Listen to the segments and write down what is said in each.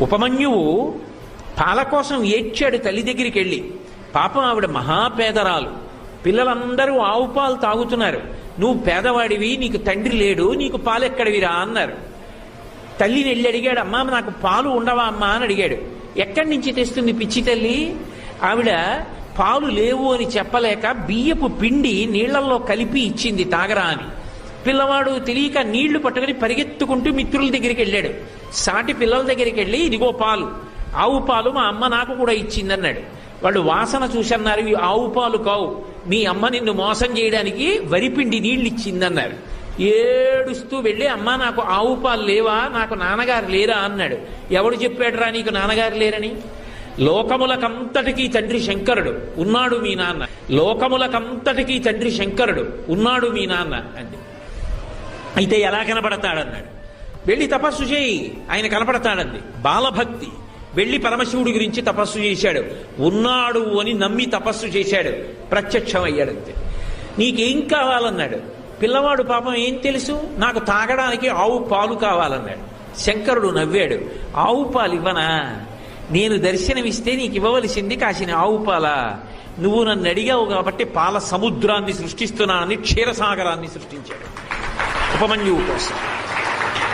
ఉపమన్యువు పాల కోసం ఏడ్చాడు తల్లి దగ్గరికి వెళ్ళి. పాపం ఆవిడ మహాపేదరాలు. పిల్లలందరూ ఆవు పాలు తాగుతున్నారు. నువ్వు పేదవాడివి నీకు తండ్రి లేడు నీకు పాలు ఎక్కడివిరా అన్నారు. తల్లిని వెళ్ళి అడిగాడు అమ్మా నాకు పాలు ఉండవా అమ్మా? అని అడిగాడు. ఎక్కడి నుంచి తెస్తుంది పిచ్చి తల్లి? ఆవిడ పాలు లేవు అని చెప్పలేక బియ్యపు పిండి నీళ్ళల్లో కలిపి ఇచ్చింది తాగరా అని. పిల్లవాడు తెలియక నీళ్ళు పట్టుకుని పరిగెత్తుకుంటూ మిత్రుల దగ్గరికి వెళ్ళాడు. సాటి పిల్లల దగ్గరికి వెళ్ళి ఇదిగో పాలు ఆవు పాలు మా అమ్మ నాకు కూడా ఇచ్చిందన్నాడు. వాళ్ళు వాసన చూసన్నారు ఇవి ఆవు పాలు కావు. మీ అమ్మ నిన్ను మోసం చేయడానికి వరిపిండి నీళ్ళు ఇచ్చిందన్నారు. ఏడుస్తూ వెళ్ళి అమ్మా నాకు ఆవు పాలు లేవా? నాకు నాన్నగారు లేరా? అన్నాడు. ఎవడు చెప్పాడురా నీకు నాన్నగారు లేరని? లోకములకంతటికీ తండ్రి శంకరుడు. ఉన్నాడు మీ నాన్న. లోకములకంతటికీ తండ్రి శంకరుడు. ఉన్నాడు మీ నాన్న. అండి అయితే ఎలా కనపడతాడన్నాడు వెళ్ళి తపస్సు చేయి ఆయన కనపడతాడంది. బాలభక్తి. వెళ్ళి పరమశివుడి గురించి తపస్సు చేశాడు. ఉన్నాడు అని నమ్మి తపస్సు చేశాడు. ప్రత్యక్షం అయ్యాడంతే నీకేం కావాలన్నాడు? పిల్లవాడు పాపం ఏం తెలుసు? నాకు తాగడానికి ఆవు పాలు కావాలన్నాడు. శంకరుడు నవ్వాడు. ఆవు పాలు ఇవ్వనా? నేను దర్శనమిస్తే నీకు ఇవ్వవలసింది కాసిన ఆవు పాలా? నువ్వు నన్ను అడిగావు కాబట్టి పాల సముద్రాన్ని సృష్టిస్తున్నానని క్షీరసాగరాన్ని సృష్టించాడు. అపమన్యువు కోసం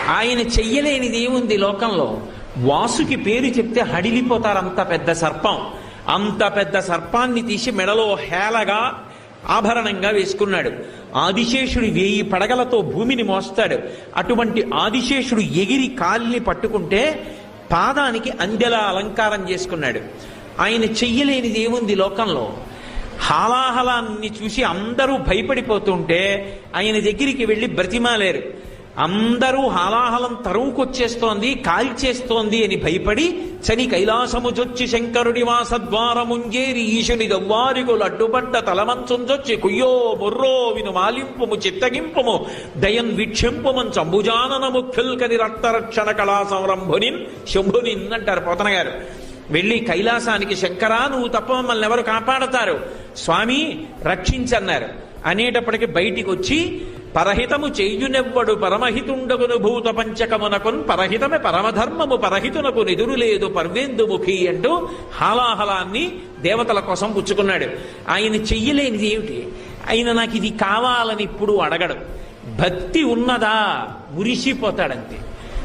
ఆయన చెయ్యలేనిది ఏముంది లోకంలో? వాసుకి పేరు చెప్తే హడిలిపోతారు అంత పెద్ద సర్పం. అంత పెద్ద సర్పాన్ని తీసి మెడలో హేళగా ఆభరణంగా వేసుకున్నాడు. ఆదిశేషుడు వేయి పడగలతో భూమిని మోస్తాడు. అటువంటి ఆదిశేషుడు ఎగిరి కాలిని పట్టుకుంటే పాదానికి అందెలా అలంకారం చేసుకున్నాడు. ఆయన చెయ్యలేనిది ఏముంది లోకంలో? హాలాహలాన్ని చూసి అందరూ భయపడిపోతుంటే ఆయన దగ్గరికి వెళ్ళి బ్రతిమాలేరు. అందరూ హాలాహలం తరువుకొచ్చేస్తోంది కాల్చేస్తోంది అని భయపడి చని కైలాసముజొచ్చి శంకరుడి వాసద్వారముంజేరి ఈశుని దవ్వారిగులు అడ్డుపడ్డ తలమంచుంజొచ్చి కుయ్యో బుర్రో విను మాలింపుము చిత్తగింపుము దయం వీక్షింపుమన్ చంబుజానన ముఖ్యుల్కని రక్తరక్షణ కళా సంరంభునిన్ శంభునిన్ అంటారు పోతన గారు వెళ్ళి కైలాసానికి శంకరా నువ్వు తప్ప మమ్మల్ని ఎవరు కాపాడతారు? స్వామి రక్షించన్నారు. అనేటప్పటికి బయటికి వచ్చి పరహితము చేయునెవ్వడు పరమహితుండగును భూత పంచకమునకున్ పరహితమే పరమధర్మము పరహితునకు నిదురు లేదు పర్వేందుముఖి అంటూ హాలాహలాన్ని దేవతల కోసం పుచ్చుకున్నాడు. ఆయన చెయ్యలేనిది ఏమిటి? ఆయన నాకు ఇది కావాలని ఇప్పుడు అడగడు. భక్తి ఉన్నదా మురిసిపోతాడంతే.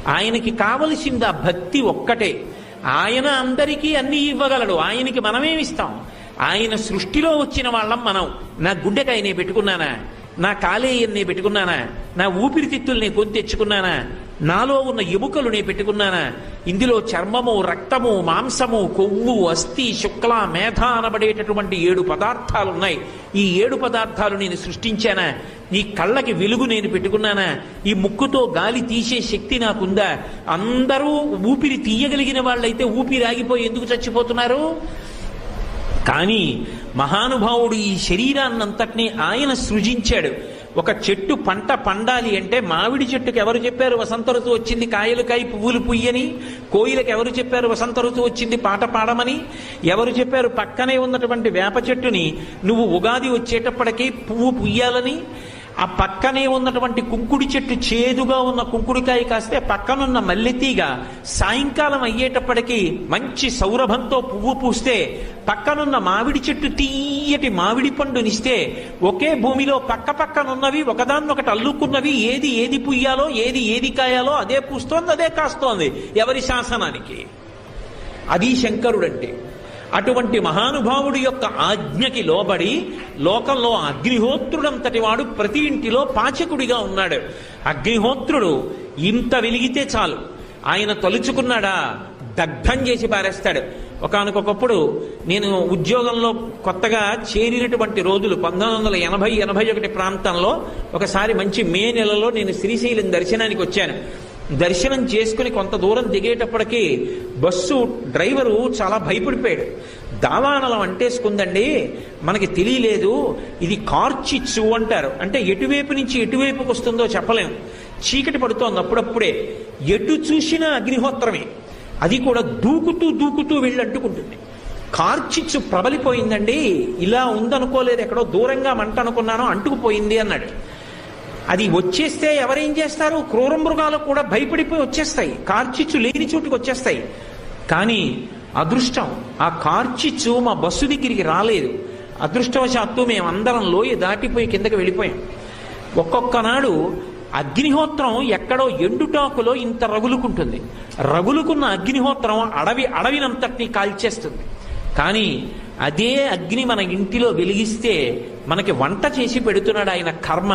ఆయనకి కావలసింది ఆ భక్తి ఒక్కటే. ఆయన అందరికీ అన్ని ఇవ్వగలడు. ఆయనకి మనమేమిస్తాం? ఆయన సృష్టిలో వచ్చిన వాళ్ళం మనం. నా గుండెకాయ నేను పెట్టుకున్నానా? నా కాలేయం నేను పెట్టుకున్నానా? నా ఊపిరితిత్తులు నేను కొని తెచ్చుకున్నానా? నాలో ఉన్న ఎముకలు నేను పెట్టుకున్నానా? ఇందులో చర్మము రక్తము మాంసము కొవ్వు అస్థి శుక్ల మేధ అనబడేటటువంటి ఏడు పదార్థాలు ఉన్నాయి ఈ ఏడు పదార్థాలు నేను సృష్టించానా? ఈ కళ్ళకి వెలుగు నేను పెట్టుకున్నానా? ఈ ముక్కుతో గాలి తీసే శక్తి నాకుందా? అందరూ ఊపిరి తీయగలిగిన వాళ్ళైతే ఊపిరి ఆగిపోయి ఎందుకు చచ్చిపోతున్నారు? కానీ మహానుభావుడు ఈ శరీరాన్నంతటినీ ఆయన సృజించాడు. ఒక చెట్టు పంట పండాలి అంటే మామిడి చెట్టుకు ఎవరు చెప్పారు వసంత ఋతువు వచ్చింది కాయలు కాయి పువ్వులు పుయ్యని? కోయిలకు ఎవరు చెప్పారు వసంత ఋతువు వచ్చింది పాట పాడమని? ఎవరు చెప్పారు పక్కనే ఉన్నటువంటి వేప చెట్టుని నువ్వు ఉగాది వచ్చేటప్పటికీ పువ్వు పుయ్యాలని? ఆ పక్కనే ఉన్నటువంటి కుంకుడి చెట్టు చేదుగా ఉన్న కుంకుడికాయ కాస్తే పక్కనున్న మల్లెతీగ సాయంకాలం అయ్యేటప్పటికీ మంచి సౌరభంతో పువ్వు పూస్తే పక్కనున్న మామిడి చెట్టు తీయటి మామిడి పండునిస్తే ఒకే భూమిలో పక్క పక్కనున్నవి ఒకదాన్నొకటి అల్లుకున్నవి ఏది ఏది పుయ్యాలో ఏది ఏది కాయాలో అదే పూస్తోంది అదే కాస్తోంది. ఎవరి శాసనానికి? అది శంకరుడంటే. అటువంటి మహానుభావుడి యొక్క ఆజ్ఞకి లోబడి లోకంలో అగ్నిహోత్రుడంతటి వాడు ప్రతి ఇంటిలో పాచకుడిగా ఉన్నాడు. అగ్నిహోత్రుడు ఇంత వెలిగితే చాలు. ఆయన తలుచుకున్నాడా? దగ్ధం చేసి పారేస్తాడు. ఒకనకొకప్పుడు నేను ఉద్యోగంలో కొత్తగా చేరినటువంటి రోజులు పంతొమ్మిది వందల ఎనభై ఎనభై ఒకటి ప్రాంతంలో ఒకసారి మంచి మే నెలలో నేను శ్రీశైలం దర్శనానికి వచ్చాను. దర్శనం చేసుకుని కొంత దూరం దిగేటప్పటికీ బస్సు డ్రైవరు చాలా భయపడిపోయాడు. దావానలం అంటేసుకుందండి మనకి తెలియలేదు ఇది కార్చిచ్చు అంటారు. అంటే ఎటువైపు నుంచి ఎటువైపుకి వస్తుందో చెప్పలేము చీకటి పడుతోంది అప్పుడప్పుడే. ఎటు చూసినా అగ్నిహోత్రమే. అది కూడా దూకుతూ దూకుతూ వెళ్ళి అంటుకుంటుంది కార్చిచ్చు ప్రబలిపోయిందండి ఇలా ఉందనుకోలేదు ఎక్కడో దూరంగా మంట అనుకున్నానో అంటుకుపోయింది అన్నాడు. అది వచ్చేస్తే ఎవరేం చేస్తారు? క్రూర మృగాలు కూడా భయపడిపోయి వచ్చేస్తాయి. కార్చిచ్చు లేని చోటుకి వచ్చేస్తాయి. కానీ అదృష్టం ఆ కార్చిచ్చు మా బస్సు దగ్గరికి రాలేదు. అదృష్టవశాత్తు మేమందరం లోయ దాటిపోయి కిందకి వెళ్ళిపోయాం. ఒక్కొక్క నాడు అగ్నిహోత్రం ఎక్కడో ఎండుటాకులో ఇంత రగులుకుంటుంది. రగులుకున్న అగ్నిహోత్రం అడవి అడవినంతటిని కాల్చేస్తుంది. కానీ అదే అగ్ని మన ఇంటిలో వెలిగిస్తే మనకి వంట చేసి పెడుతున్నాడు ఆయన కర్మ.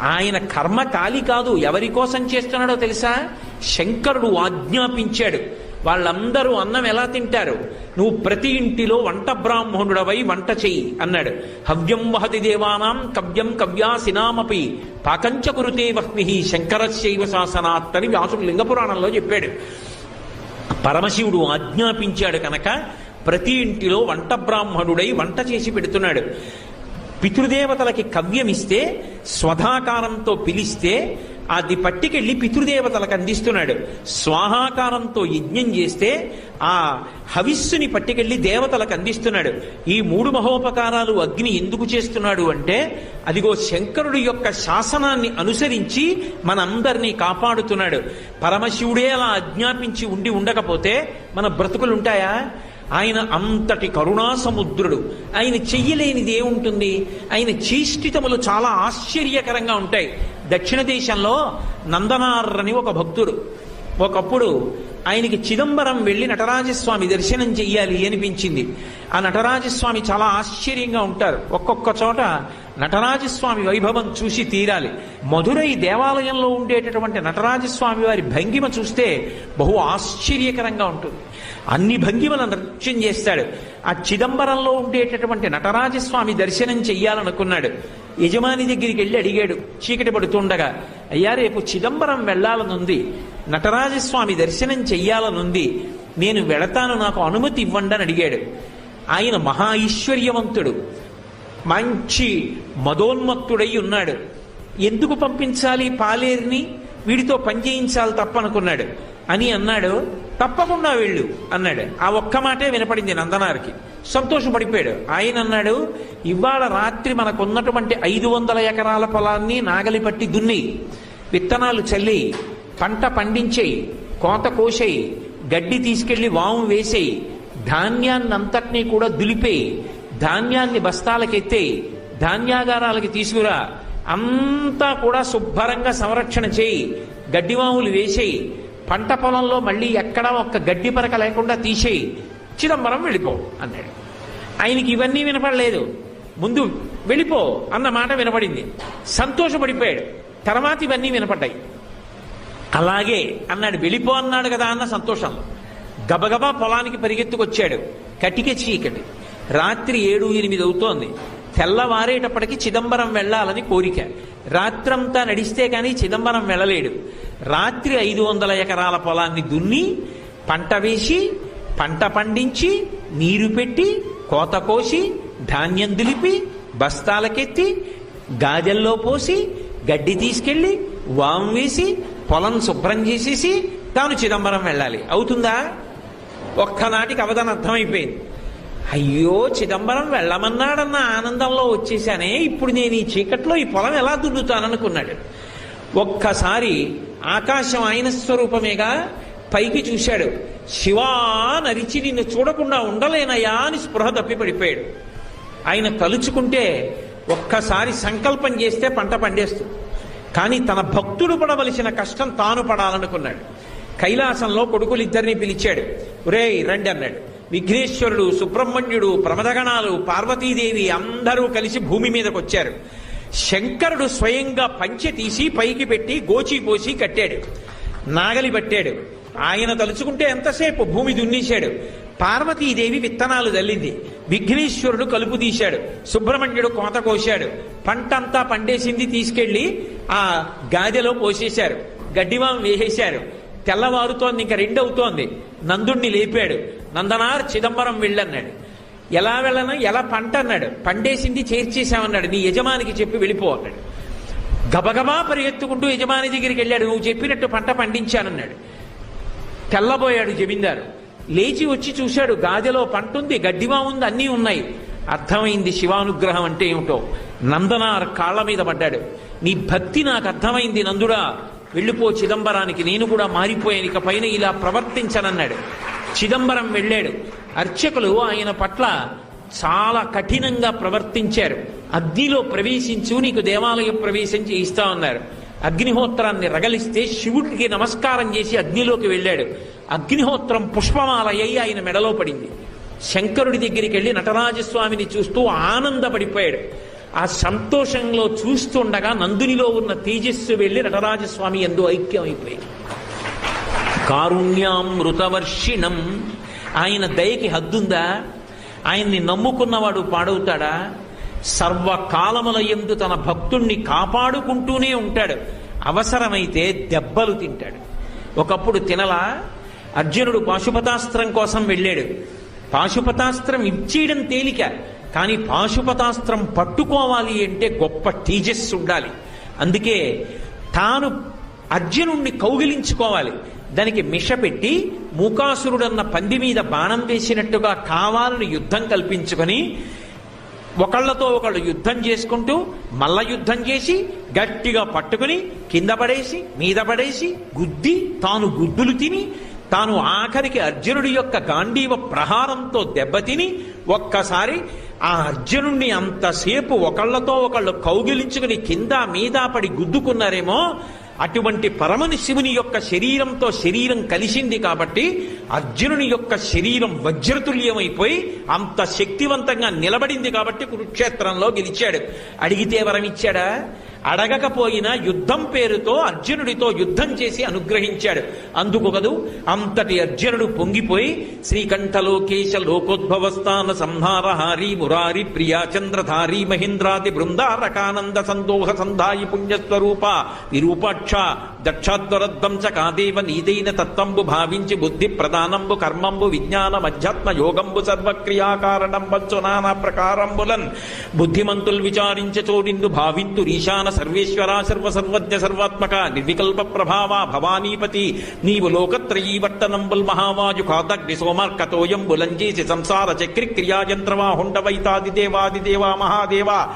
ఆయన కర్మ కాలి కాదు. ఎవరి కోసం చేస్తున్నాడో తెలుసా? శంకరుడు ఆజ్ఞాపించాడు. వాళ్ళందరూ అన్నం ఎలా తింటారు? నువ్వు ప్రతి ఇంటిలో వంట బ్రాహ్మణుడవై వంట చెయ్యి అన్నాడు. హవ్యం వహతి దేవానాం కవ్యం కవ్యాసినామపి పాకంచ కురుతే వహ్ని శంకరశైవ శాసనాత్ అని వ్యాసుడు లింగపురాణంలో చెప్పాడు. పరమశివుడు ఆజ్ఞాపించాడు కనుక ప్రతి ఇంటిలో వంట బ్రాహ్మణుడై వంట చేసి పెడుతున్నాడు. పితృదేవతలకి కవ్యమిస్తే స్వధాకారంతో పిలిస్తే అది పట్టుకెళ్ళి పితృదేవతలకు అందిస్తున్నాడు. స్వాహాకారంతో యజ్ఞం చేస్తే ఆ హవిస్సుని పట్టుకెళ్ళి దేవతలకు అందిస్తున్నాడు. ఈ మూడు మహోపకారాలు అగ్ని ఎందుకు చేస్తున్నాడు అంటే అదిగో శంకరుడి యొక్క శాసనాన్ని అనుసరించి మనందరినీ కాపాడుతున్నాడు. పరమశివుడే అలా ఆజ్ఞాపించి ఉండి ఉండకపోతే మన బ్రతుకులు ఉంటాయా ఆయన అంతటి కరుణా సముద్రుడు ఆయన చెయ్యలేనిది ఏముంటుంది? ఆయన చేష్టితములు చాలా ఆశ్చర్యకరంగా ఉంటాయి. దక్షిణ దేశంలో నందనార్ అని ఒక భక్తుడు. ఒకప్పుడు ఆయనకి చిదంబరం వెళ్ళి నటరాజస్వామి దర్శనం చెయ్యాలి అనిపించింది. ఆ నటరాజస్వామి చాలా ఆశ్చర్యంగా ఉంటారు. ఒక్కొక్క చోట నటరాజస్వామి వైభవం చూసి తీరాలి. మధురై దేవాలయంలో ఉండేటటువంటి నటరాజస్వామి వారి భంగిమ చూస్తే బహు ఆశ్చర్యకరంగా ఉంటుంది. అన్ని భంగిమల నృత్యం చేస్తాడు. ఆ చిదంబరంలో ఉండేటటువంటి నటరాజస్వామి దర్శనం చెయ్యాలనుకున్నాడు. యజమాని దగ్గరికి వెళ్ళి అడిగాడు. చీకటి పడుతుండగా అయ్యా రేపు చిదంబరం వెళ్ళాలనుంది నటరాజస్వామి దర్శనం చెయ్యాలనుంది. నేను వెళతాను నాకు అనుమతి ఇవ్వండి అని అడిగాడు. ఆయన మహా ఐశ్వర్యవంతుడు. మంచి మదోన్మత్తుడై ఉన్నాడు. ఎందుకు పంపించాలి పాలేరుని? వీడితో పనిచేయించాలి తప్పనుకున్నాడు అని అన్నాడు తప్పకుండా వెళ్ళు అన్నాడు. ఆ ఒక్క మాటే వినపడింది నందనారికి. సంతోషపడిపోయాడు. ఆయన అన్నాడు ఇవాళ రాత్రి మనకున్నటువంటి ఐదు వందల ఎకరాల పొలాన్ని నాగలి పట్టి దున్ని విత్తనాలు చల్లి పంట పండించేయి కోత కోసేయి గడ్డి తీసుకెళ్ళి వాము వేసేయి ధాన్యాన్ని అంతటినీ కూడా దులిపేయి ధాన్యాన్ని బస్తాలకెత్తేయి ధాన్యాగారాలకి తీసుకురా అంతా కూడా శుభ్రంగా సంరక్షణ చేయి గడ్డివాములు వేసేయి పంట పొలంలో మళ్ళీ ఎక్కడ ఒక్క గడ్డి పరక లేకుండా తీసేయి. చిదంబరం వెళ్ళిపో అన్నాడు. ఆయనకి ఇవన్నీ వినపడలేదు. ముందు వెళ్ళిపో అన్న మాట వినపడింది. సంతోషపడిపోయాడు. తర్వాత ఇవన్నీ వినపడ్డాయి. అలాగే అన్నాడు వెళ్ళిపో అన్నాడు కదా అన్న సంతోషంలో గబగబా పొలానికి పరిగెత్తుకొచ్చాడు. కటిక చీకటి. రాత్రి ఏడు ఎనిమిది అవుతోంది. తెల్లవారేటప్పటికి చిదంబరం వెళ్ళాలని కోరిక. రాత్రంతా నడిస్తే కానీ చిదంబరం వెళ్ళలేడు. రాత్రి ఐదు వందల ఎకరాల పొలాన్ని దున్ని పంట వేసి పంట పండించి నీరు పెట్టి కోత కోసి ధాన్యం దులిపి బస్తాలకెత్తి గాజల్లో పోసి గడ్డి తీసుకెళ్ళి వాం వేసి పొలం శుభ్రం చేసేసి తాను చిదంబరం వెళ్ళాలి. అవుతుందా? ఒక్కనాటికి అవధానం అర్థమైపోయింది. అయ్యో చిదంబరం వెళ్ళమన్నాడన్న ఆనందంలో వచ్చేసానే ఇప్పుడు నేను ఈ చీకట్లో ఈ పొలం ఎలా దున్నుతాననుకున్నాడు. ఒక్కసారి ఆకాశం ఆయన స్వరూపమేగా పైకి చూశాడు. శివా నరిచి నిన్ను చూడకుండా ఉండలేనయా అని స్పృహ తప్పి పడిపోయాడు. ఆయన తలుచుకుంటే ఒక్కసారి సంకల్పం చేస్తే పంట పండేస్తుంది. కానీ తన భక్తుడు పడవలసిన కష్టం తాను పడాలనుకున్నాడు. కైలాసంలో కొడుకులిద్దరిని పిలిచాడు. ఒరేయ్ రండి అన్నాడు. విఘ్నేశ్వరుడు సుబ్రహ్మణ్యుడు ప్రమదగణాలు పార్వతీదేవి అందరూ కలిసి భూమి మీదకు వచ్చారు శంకరుడు స్వయంగా పంచె తీసి పైకి పెట్టి గోచి పోసి కట్టాడు. నాగలి పట్టాడు. ఆయన తలుచుకుంటే ఎంతసేపు భూమి దున్నేశాడు. పార్వతీదేవి విత్తనాలు చల్లింది విఘ్నేశ్వరుడు కలుపు తీశాడు. సుబ్రహ్మణ్యుడు కోత కోశాడు. పంటంతా పండేసింది తీసుకెళ్ళి ఆ గాదెలో పోసేశారు. గడ్డివాం వేసేశారు. తెల్లవారుతోంది ఇంకా రెండవుతోంది. నందుణ్ణి లేపాడు. నందనార్ చిదంబరం వెళ్ళన్నాడు. ఎలా వెళ్ళను? ఎలా పంట అన్నాడు. పండేసింది చేర్చేశామన్నాడు. నీ యజమానికి చెప్పి వెళ్ళిపో అన్నాడు. గబగబా పరిగెత్తుకుంటూ యజమాని దగ్గరికి వెళ్ళాడు. నువ్వు చెప్పినట్టు పంట పండించానన్నాడు. తెల్లబోయాడు జమీందారు. లేచి వచ్చి చూశాడు. గాజలో పంట ఉంది గడ్డివా ఉంది అన్నీ ఉన్నాయి. అర్థమైంది శివానుగ్రహం అంటే ఏమిటో. నందనార్ కాళ్ళ మీద పడ్డాడు. నీ భక్తి నాకు అర్థమైంది నందుడా. వెళ్ళిపో చిదంబరానికి నేను కూడా మారిపోయాను ఇక పైన ఇలా ప్రవర్తించనన్నాడు. చిదంబరం వెళ్ళాడు. అర్చకులు ఆయన పట్ల చాలా కఠినంగా ప్రవర్తించారు. అగ్నిలో ప్రవేశించు నీకు దేవాలయ ప్రవేశం చేయిస్తా ఉన్నారు అగ్నిహోత్రాన్ని రగలిస్తే శివుడికి నమస్కారం చేసి అగ్నిలోకి వెళ్ళాడు. అగ్నిహోత్రం పుష్పమాలయ్యి ఆయన మెడలో పడింది. శంకరుడి దగ్గరికి వెళ్ళి నటరాజస్వామిని చూస్తూ ఆనందపడిపోయాడు. ఆ సంతోషంలో చూస్తుండగా నందునిలో ఉన్న తేజస్సు వెళ్ళి నటరాజస్వామి ఎందు ఐక్యమైపోయింది కారుణ్యామృతవర్షిణం. ఆయన దయకి హద్దుందా? ఆయన్ని నమ్ముకున్నవాడు పాడవుతాడా? సర్వకాలముల ఎందు తన భక్తుణ్ణి కాపాడుకుంటూనే ఉంటాడు. అవసరమైతే దెబ్బలు తింటాడు. ఒకప్పుడు తినలా? అర్జునుడు పాశుపతాస్త్రం కోసం వెళ్ళాడు. పాశుపతాస్త్రం ఇచ్చేయడం తేలిక. కానీ పాశుపతాస్త్రం పట్టుకోవాలి అంటే గొప్ప తేజస్సు ఉండాలి. అందుకే తాను అర్జునుణ్ణి కౌగిలించుకోవాలి. దానికి మిష పెట్టి మూకాసురుడన్న పంది మీద బాణం వేసినట్టుగా కావాలని యుద్ధం కల్పించుకొని ఒకళ్ళతో ఒకళ్ళు యుద్ధం చేసుకుంటూ మల్ల యుద్ధం చేసి గట్టిగా పట్టుకుని కింద పడేసి మీద పడేసి గుద్ది తాను గుద్దులు తిని తాను ఆఖరికి అర్జునుడి యొక్క గాంధీవ ప్రహారంతో దెబ్బతిని ఒక్కసారి ఆ అర్జునుణ్ణి అంతసేపు ఒకళ్ళతో ఒకళ్ళు కౌగిలించుకుని కింద మీద పడి గుద్దుకున్నారేమో అటువంటి పరమని శివుని యొక్క శరీరంతో శరీరం కలిసింది కాబట్టి అర్జునుని యొక్క శరీరం వజ్రతుల్యమైపోయి అంత శక్తివంతంగా నిలబడింది కాబట్టి కురుక్షేత్రంలో గెలిచాడు. అడిగితే వరం ఇచ్చాడా అడగకపోయినా యుద్ధం పేరుతో అర్జునుడితో యుద్ధం చేసి అనుగ్రహించాడు. అందుకు కదూ అంతటి అర్జునుడు పొంగిపోయి శ్రీకంఠలోకేశ లోకోద్భవస్థాన సంహారహారి మురారి ప్రియా చంద్రధారి మహేంద్రాది బృందారకానంద సందోహ సంధాయి పుణ్యస్వరూప విరూపాక్ష దక్షాద్వరద్వంచ కాదేవ నీదైన తత్వంబు భావించి బుద్ధి ప్రధానంబు కర్మంబు విజ్ఞానం అధ్యాత్మ యోగంబు సర్వక్రియాకారణం వచ్చు నానా ప్రకారంబులన్. బుద్ధిమంతులు విచారించచో నిన్ను భావింతు రీశాన సర్వేశ్వర సర్వ సర్వజ్ఞ సర్వాత్మక నిర్వికల్ప ప్రభావ భవానీపతి. నీవు లోకత్రయీవర్తనంబుల్ మహావాజు కాదగ్ని సోమార్కతోయం బులంజేసి సంసార చక్రి క్రియాయంత్రవా హుండవైతాది దేవాది దేవా మహాదేవా.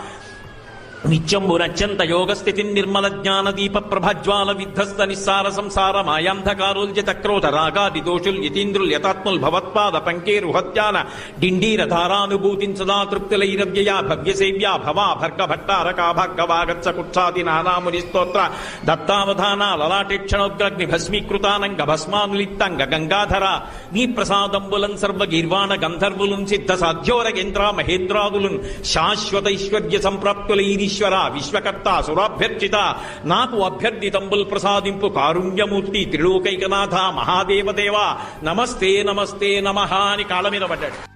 నిత్యంబు నత్యంత యోగస్థితి నిర్మల జ్ఞాన దీప ప్రభజ్వాల విధ్వస్త నిస్సార సంసార మాయాంధకారోల్జిత క్రోధ రాగాది దోషుల్ యతీంద్రుల్ యతాత్ముల్ భవత్పాద పంకేరు హత్యాన డిండీర ధారానుభూతించదా తృప్తులైరవ్యయా భవ్యసేవ్యా భవా భర్గ భట్టారకా భార్గవాగచ్చ కుక్షాది నానాముని స్తోత్ర దత్తావధాన లలాటేక్షణోగ్రగ్ని భస్మీకృతానంగ భస్మానులిత్తంగ గంగాధర నీ ప్రసాదంబులం సర్వ గీర్వాణ గంధర్వులున్ సిద్ధ సాధ్యోర సాధ్యోరగేంద్ర మహేంద్రాదులున్ శాశ్వతైశ్వర్య సంప్రాప్తులైరీశ్వర విశ్వకర్త సురాభ్యర్చిత నాకు అభ్యర్థితంబుల్ ప్రసాదింపు కారుణ్యమూర్తి త్రిలోకైకనాథ మహాదేవదేవ. నమస్తే నమస్తే నమ అని కాళ్ళ మీద పడ్డాడు.